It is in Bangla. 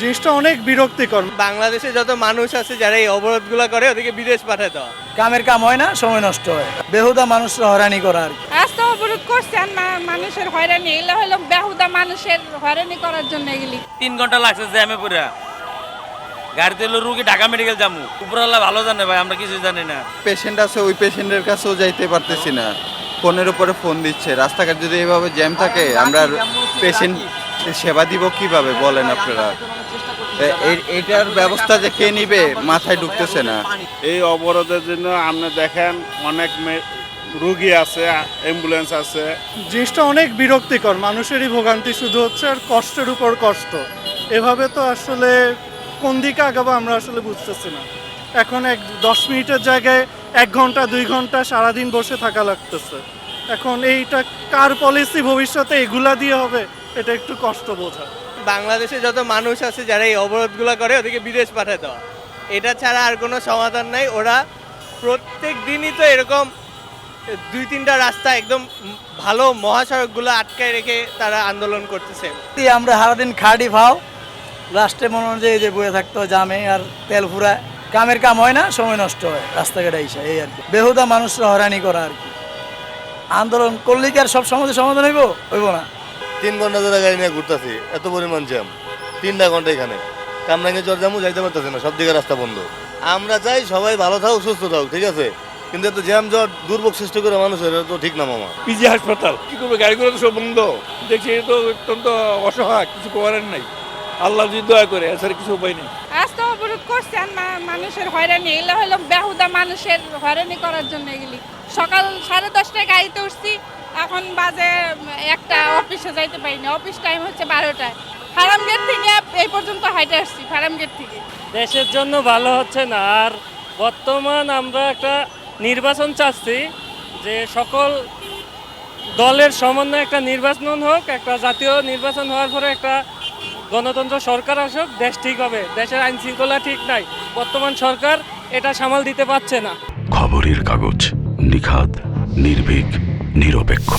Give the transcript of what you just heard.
জিনিসটা অনেক বিরক্তিকর। বাংলাদেশে যত মানুষ আছে যারা এই অবরোধগুলো করে ওদেরকে বিদেশ পাঠায় দেওয়া কামের কাম হয় না সময় নষ্ট হয়। বেহুদা মানুষরা হয়রানি করা আর রাস্তা অবরোধ করছেন মানুষের হয়রানি এগুলো হলো বেহুদা মানুষের হয়রানি করার জন্য এগুলি। তিন ঘণ্টা লাগছে জ্যামে পুরা গাড়িতে এলো রুগী ঢাকা মেডিকেল যাব উপরওয়ালা ভালো জানে ভাই আমরা কিছু জানি না। পেশেন্ট আছে ওই পেশেন্টের কাছেও যাইতে পারতেছি না। ফোনের উপরে ফোন দিচ্ছে। রাস্তাঘাট যদি এভাবে জ্যাম থাকে আমরা পেশেন্ট সেবা দিব কীভাবে বলেন আপনারা? এটার ব্যবস্থা যে কে নিবে মাথায় ঢুকতেছে না। এই অবরোধের জন্য আপনি দেখেন অনেক মে- রুগী আছে অ্যাম্বুলেন্স আছে। জিনিসটা অনেক বিরক্তিকর মানুষেরই ভোগান্তি শুধু হচ্ছে আর কষ্টের উপর কষ্ট। এভাবে তো আসলে কোন দিকে আগাবো আমরা আসলে বুঝতেছি না। এখন এক দশ মিনিটের জায়গায় এক ঘণ্টা দুই ঘণ্টা সারাদিন বসে থাকা লাগতেছে। এখন এইটা কার পলিসি ভবিষ্যতে এগুলা দিয়ে হবে? এটা একটু কষ্ট বোঝা। বাংলাদেশে যত মানুষ আছে যারা এই অবরোধগুলো করে ওদেরকে বিদেশ পাঠায় দেওয়া। এটা ছাড়া আর কোনো সমাধান নাই। ওরা প্রত্যেক দিনই তো এরকম দুই তিনটা রাস্তা একদম ভালো মহাসড়কগুলো আটকায় রেখে তারা আন্দোলন করতেছে। আমরা সারাদিন খাটি ভাও লাস্টে মনে হয় যে বয়ে থাকতো জামে আর তেল ফুরা কামের কাম হয় না সময় নষ্ট হয় রাস্তাঘাটে এসে এই আর কি। বেহুদা মানুষরা হয়রানি করা আর কি। আন্দোলন করলে কি আর সব সমাজের সমাধান হইব? হইব না। তিন ঘণ্টা ধরে গাড়ি নিয়ে ঘুরতেছি এত পরিমাণ জ্যাম তিনটা ঘণ্টা এখানে। কামরাঙ্গে চর যাব যাইতে পারতেছি না সব দিকে রাস্তা বন্ধ। আমরা চাই সবাই ভালো থাকুক সুস্থ থাকুক ঠিক আছে? কিন্তু এত জ্যাম জ্বর দুর্ভোগ সৃষ্টি করে মানুষের তো ঠিক না মামা। পিজি হাসপাতাল কি করবে? গাড়িগুলো তো সব বন্ধ। দেখছি এটা তো অত্যন্ত অসহায় কিছু করার নাই। আল্লাহ যদি দয়া করে এছাড়া কিছু উপায় নেই। রাস্তা অবরোধ করছেন মানুষের হয়রানি এগুলো হলো বেহুদা মানুষের হয়রানি করার জন্য এগুলি। সকাল সাড়ে দশটায় গাড়িতে উঠছি এখন বাজে একটা অফিসে যাইতে পারিনি। অফিস টাইম হচ্ছে বারোটায় ফার্ম গেট থেকে এই পর্যন্ত হাইটে আসছি ফার্ম গেট থেকে। দেশের জন্য ভালো হচ্ছে না। আর বর্তমান আমরা একটা নির্বাচন চাচ্ছি যে সকল দলের সমন্বয়ে একটা নির্বাচন হোক একটা জাতীয় নির্বাচন হওয়ার পরে একটা গণতন্ত্র সরকার আসুক দেশ ঠিক হবে। দেশের আইন শৃঙ্খলা ঠিক নাই। বর্তমান সরকার এটা সামাল দিতে পারছে না। খবরের কাগজ নিখাদ নির্ভীক নিরপেক্ষ।